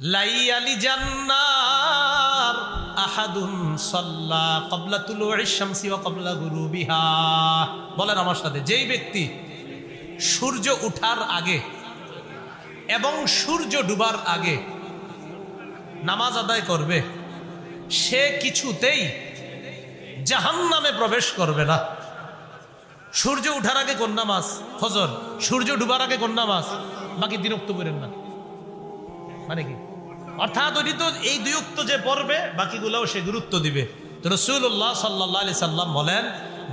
লাইয়ালি জান্নার আহাদুন সাল্লা ক্বাবলা তুলুইশ শামসি ওয়া ক্বাবলা গুরুবিহা। বলেন আমার সাথে, যেই ব্যক্তি সূর্য উঠার আগে এবং সূর্য ডুবার আগে নামাজ আদায় করবে, সে কিছুতেই জাহান্নামে প্রবেশ করবে না। সূর্য উঠার আগে কোন নামাজ? ফজর। সূর্য ডুবার আগে কোন নামাজ? বাকি দিনক্ত করেন না। মানে কি অর্থাৎ ওইটি তো এই দুয়ুক্ত যে পড়বে বাকিগুলোও সে গুরুত্ব দিবে তো রসুল্লাহ সাল্লাহ আলি সাল্লাম বলেন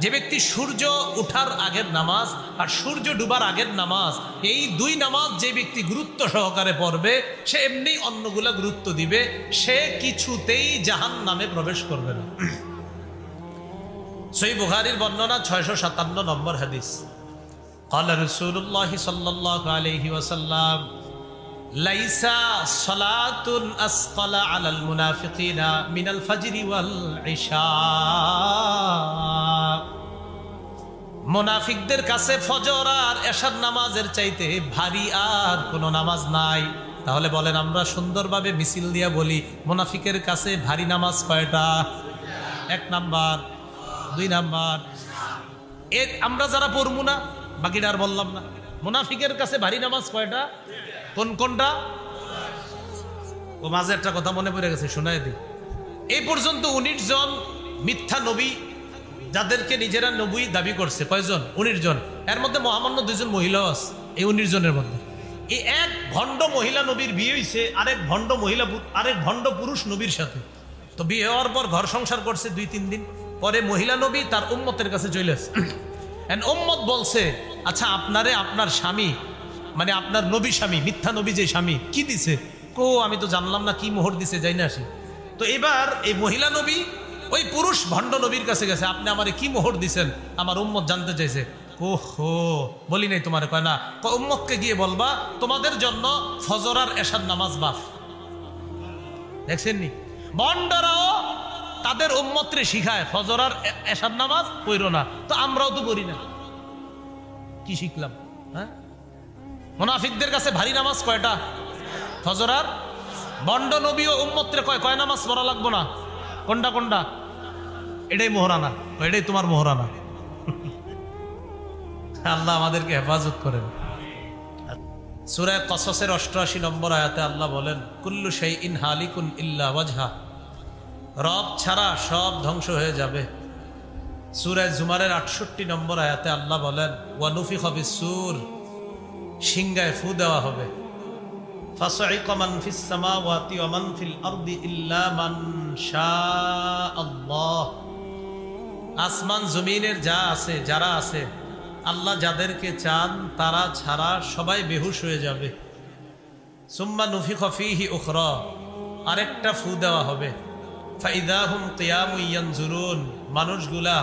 যে ব্যক্তি সূর্য উঠার আগের নামাজ আর সূর্য ডুবার আগের নামাজ এই দুই নামাজ যে ব্যক্তি গুরুত্ব সহকারে পড়বে সে এমনি অন্যগুলা গুরুত্ব দিবে সে কিছুতেই জাহান নামে প্রবেশ করবে না সই বুখারির বর্ণনা ছয়শো সাতান্ন নম্বর হাদিস قال رسول الله صلى الله عليه وسلم লাইসা মিনাল মোনাফিকদের কাছে ফজর আর এশার নামাজের চাইতে ভারী আর কোনো নামাজ নাই। তাহলে বলেন, আমরা সুন্দরভাবে মিছিল দিয়া বলি, মোনাফিকের কাছে ভারী নামাজ কয়টা? এক নাম্বার, দুই নাম্বার। এর আমরা যারা পড়ব না, বাকিটা আর বললাম না। মুনাফিকের কাছে ভারী নামাজ কয়টা? কোন, কোনটা? ও, মাঝে একটা কথা মনে পড়ে গেছে শোনায় দিই। এই পর্যন্ত উনিশ জন মিথ্যা নবী, যাদেরকে নিজেরা নবী দাবি করছে। কয়জন? উনিশ জন। এর মধ্যে মহামান্য দুজন মহিলাও আছে, এই উনিশ জনের মধ্যে। এই এক ভণ্ড মহিলা নবীর বিয়ে হয়েছে আরেক ভণ্ড মহিলা আরেক ভণ্ড পুরুষ নবীর সাথে। তো বিয়ে হওয়ার পর ঘর সংসার করছে দুই, তিন দিন, পরে মহিলা নবী তার উম্মতের কাছে চলে আসে এন্ড উম্মত বলছে আচ্ছা আপনারে আপনার স্বামী মানে আপনার নবী স্বামী, মিথ্যা নবী যে স্বামী, কি দিছে? কো, আমি তো জানলাম না কি মোহর দিছে, যাই না আসি। তো এবার এই মহিলা নবী, ওই পুরুষ ভণ্ড নবীর কাছে গেছে, আপনি আমারে কি মোহর দিছেন? আমার উম্মত জানতে চাইছে। ওহো, বলি নাই তোমার, কয় না উম্মতকে গিয়ে বলবা, তোমাদের জন্য ফজর আর এশার নামাজ বাফ। দেখছেন নি বন্ডরাও তাদের উম্মত্রে শিখায়, ফজর আর এশার নামাজ পড়ো না। তো আমরাও তো করি না। কি শিখলাম? হ্যাঁ? মোনাফিকদের কাছে ভারী নামাজ কয়টা? ফজর আর বন্ড নবী ও উম্মত্রে কয় কয় নামাজ পড়া লাগবো না? কোনটা কোনটা? এটাই মোহরানা, এটাই তোমার মোহরানা। আল্লাহ আমাদেরকে হেফাজত করেন। সুরায় কসসের অষ্টআশি নম্বর আয়াতে আল্লাহ বলেন, কুল্লু সেই ইন হালিকুন ইল্লা ওয়াজহা। রব ছাড়া সব ধ্বংস হয়ে যাবে। সুরায় জুমারের আটষট্টি নম্বর আয়াতে আল্লাহ বলেন ওয়ানুফি হবে সুর সিংগায় ফু দেওয়া হবে। আসমান জমিনের যা আছে, যারা আছে, আল্লাহ যাদেরকে চান, তারা ছাড়া সবাই বেহুশ হয়ে যাবে। সুম্মা নুফি খফিহি উখর আরেকটা ফু দেওয়া হবে। ফাইদাহুম কিয়াম ইয়ানজুরুন মানুষগুলা